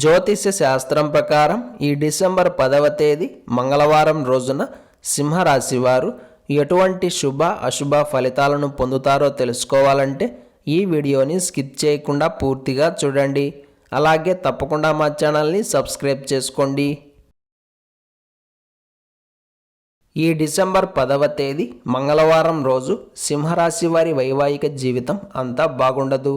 జ్యోతిష్య శాస్త్రం ప్రకారం ఈ డిసెంబర్ పదవ తేదీ మంగళవారం రోజున సింహరాశి వారు ఎటువంటి శుభ అశుభ ఫలితాలను పొందుతారో తెలుసుకోవాలంటే ఈ వీడియోని స్కిప్ చేయకుండా పూర్తిగా చూడండి. అలాగే తప్పకుండా మా ఛానల్ని సబ్స్క్రైబ్ చేసుకోండి. ఈ డిసెంబర్ పదవ తేదీ మంగళవారం రోజు సింహరాశి వారి వైవాహిక జీవితం అంతా బాగుండదు.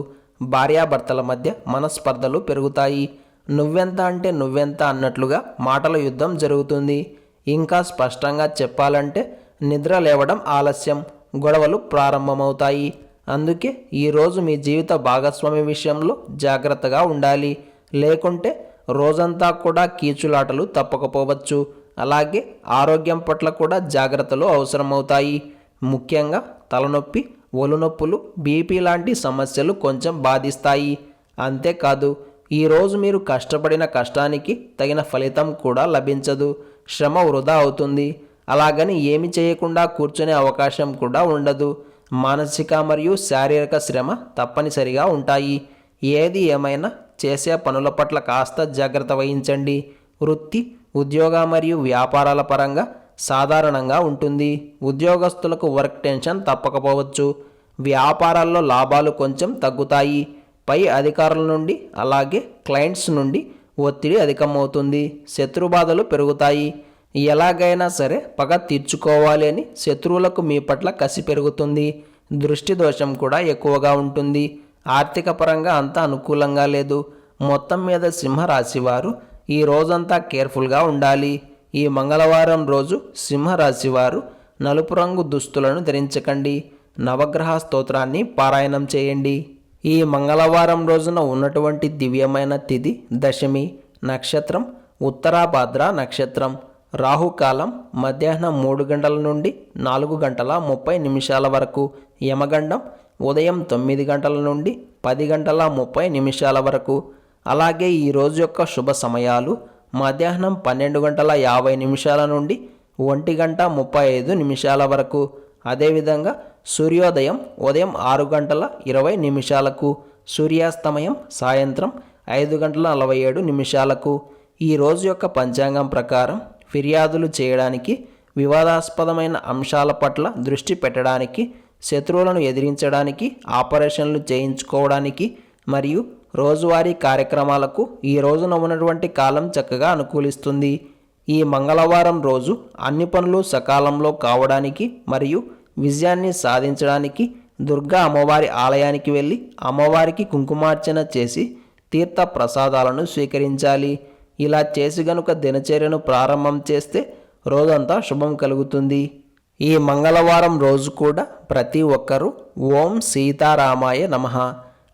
భార్యాభర్తల మధ్య మనస్పర్ధలు పెరుగుతాయి. నువ్వెంత అంటే నువ్వెంత అన్నట్లుగా మాటల యుద్ధం జరుగుతుంది. ఇంకా స్పష్టంగా చెప్పాలంటే నిద్ర లేవడం ఆలస్యం గొడవలు ప్రారంభమవుతాయి. అందుకే ఈరోజు మీ జీవిత భాగస్వామి విషయంలో జాగ్రత్తగా ఉండాలి. లేకుంటే రోజంతా కూడా కీచులాటలు తప్పకపోవచ్చు. అలాగే ఆరోగ్యం పట్ల కూడా జాగ్రత్తలు అవసరమవుతాయి. ముఖ్యంగా తలనొప్పి ఒలునొప్పులు బీపీ లాంటి సమస్యలు కొంచెం బాధిస్తాయి. అంతేకాదు ఈరోజు మీరు కష్టపడిన కష్టానికి తగిన ఫలితం కూడా లభించదు. శ్రమ వృధా అవుతుంది. అలాగని ఏమి చేయకుండా కూర్చునే అవకాశం కూడా ఉండదు. మానసిక మరియు శారీరక శ్రమ తప్పనిసరిగా ఉంటాయి. ఏది ఏమైనా చేసే పనుల పట్ల కాస్త జాగ్రత్త వహించండి. వృత్తి ఉద్యోగ మరియు వ్యాపారాల పరంగా సాధారణంగా ఉంటుంది. ఉద్యోగస్తులకు వర్క్ టెన్షన్ తప్పకపోవచ్చు. వ్యాపారాల్లో లాభాలు కొంచెం తగ్గుతాయి. పై అధికారుల నుండి అలాగే క్లయింట్స్ నుండి ఒత్తిడి అధికమవుతుంది. శత్రుబాధలు పెరుగుతాయి. ఎలాగైనా సరే పగ తీర్చుకోవాలి అని శత్రువులకు మీ పట్ల కసి పెరుగుతుంది. దృష్టి దోషం కూడా ఎక్కువగా ఉంటుంది. ఆర్థిక పరంగా అంత అనుకూలంగా లేదు. మొత్తం మీద సింహరాశి వారు ఈ రోజంతా కేర్ఫుల్గా ఉండాలి. ఈ మంగళవారం రోజు సింహరాశి వారు నలుపు రంగు దుస్తులను ధరించకండి. నవగ్రహ స్తోత్రాన్ని పారాయణం చేయండి. ఈ మంగళవారం రోజున ఉన్నటువంటి దివ్యమైన తిథి దశమి నక్షత్రం ఉత్తరాభాద్ర నక్షత్రం రాహుకాలం మధ్యాహ్నం మూడు గంటల నుండి నాలుగు గంటల ముప్పై నిమిషాల వరకు యమగండం ఉదయం తొమ్మిది గంటల నుండి పది గంటల ముప్పై నిమిషాల వరకు. అలాగే ఈ రోజు యొక్క శుభ సమయాలు మధ్యాహ్నం పన్నెండు గంటల యాభై నిమిషాల నుండి ఒంటి గంట ముప్పై ఐదు నిమిషాల వరకు. అదేవిధంగా సూర్యోదయం ఉదయం ఆరు గంటల ఇరవై నిమిషాలకు సూర్యాస్తమయం సాయంత్రం ఐదు గంటల నలభై ఏడు నిమిషాలకు. ఈ రోజు యొక్క పంచాంగం ప్రకారం ఫిర్యాదులు చేయడానికి వివాదాస్పదమైన అంశాల పట్ల దృష్టి పెట్టడానికి శత్రువులను ఎదిరించడానికి ఆపరేషన్లు చేయించుకోవడానికి మరియు రోజువారీ కార్యక్రమాలకు ఈ రోజున ఉన్నటువంటి కాలం చక్కగా అనుకూలిస్తుంది. ఈ మంగళవారం రోజు అన్ని పనులు సకాలంలో కావడానికి మరియు విజయాన్ని సాధించడానికి దుర్గా అమ్మవారి ఆలయానికి వెళ్ళి అమ్మవారికి కుంకుమార్చన చేసి తీర్థ ప్రసాదాలను స్వీకరించాలి. ఇలా చేసి గనుక దినచర్యను ప్రారంభం చేస్తే రోజంతా శుభం కలుగుతుంది. ఈ మంగళవారం రోజు కూడా ప్రతి ఒక్కరూ ఓం సీతారామాయ నమః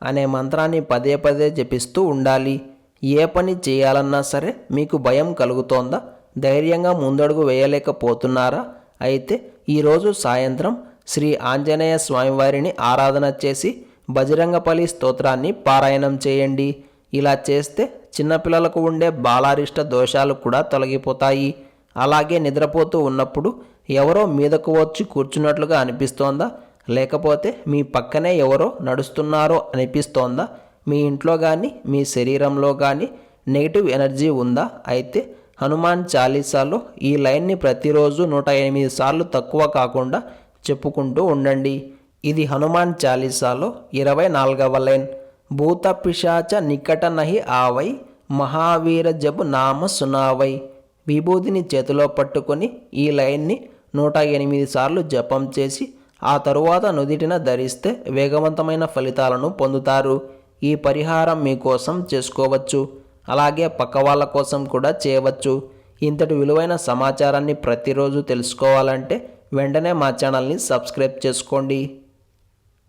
అనే మంత్రాన్ని పదే పదే జపిస్తూ ఉండాలి. ఏ పని చేయాలన్నా సరే మీకు భయం కలుగుతోందా? ధైర్యంగా ముందడుగు వేయలేకపోతున్నారా? అయితే ఈరోజు సాయంత్రం శ్రీ ఆంజనేయ స్వామివారిని ఆరాధన చేసి బజరంగపల్లి స్తోత్రాన్ని పారాయణం చేయండి. ఇలా చేస్తే చిన్నపిల్లలకు ఉండే బాలారిష్ట దోషాలు కూడా తొలగిపోతాయి. అలాగే నిద్రపోతూ ఉన్నప్పుడు ఎవరో మీదకు వచ్చి కూర్చున్నట్లుగా అనిపిస్తోందా? లేకపోతే మీ పక్కనే ఎవరో నడుస్తున్నారో అనిపిస్తోందా? మీ ఇంట్లో కానీ మీ శరీరంలో కానీ నెగిటివ్ ఎనర్జీ ఉందా? అయితే హనుమాన్ చాలీసాలో ఈ లైన్ని ప్రతిరోజు నూట ఎనిమిది సార్లు తక్కువ కాకుండా చెప్పుకుంటూ ఉండండి. ఇది హనుమాన్ చాలీసాలో ఇరవై నాలుగవ లైన్. భూత పిశాచ నికట నహి ఆవై మహావీర జబు నామ సునావై. విభూతిని చేతిలో పట్టుకొని ఈ లైన్ని నూట ఎనిమిది సార్లు జపం చేసి ఆ తరువాత నుదిటిన ధరిస్తే వేగవంతమైన ఫలితాలను పొందుతారు. ఈ పరిహారం మీకోసం చేసుకోవచ్చు. అలాగే పక్క వాళ్ళ కోసం కూడా చేయవచ్చు. ఇంతటి విలువైన సమాచారాన్ని ప్రతిరోజు తెలుసుకోవాలంటే వెంటనే మా ఛానల్ని సబ్స్క్రైబ్ చేసుకోండి.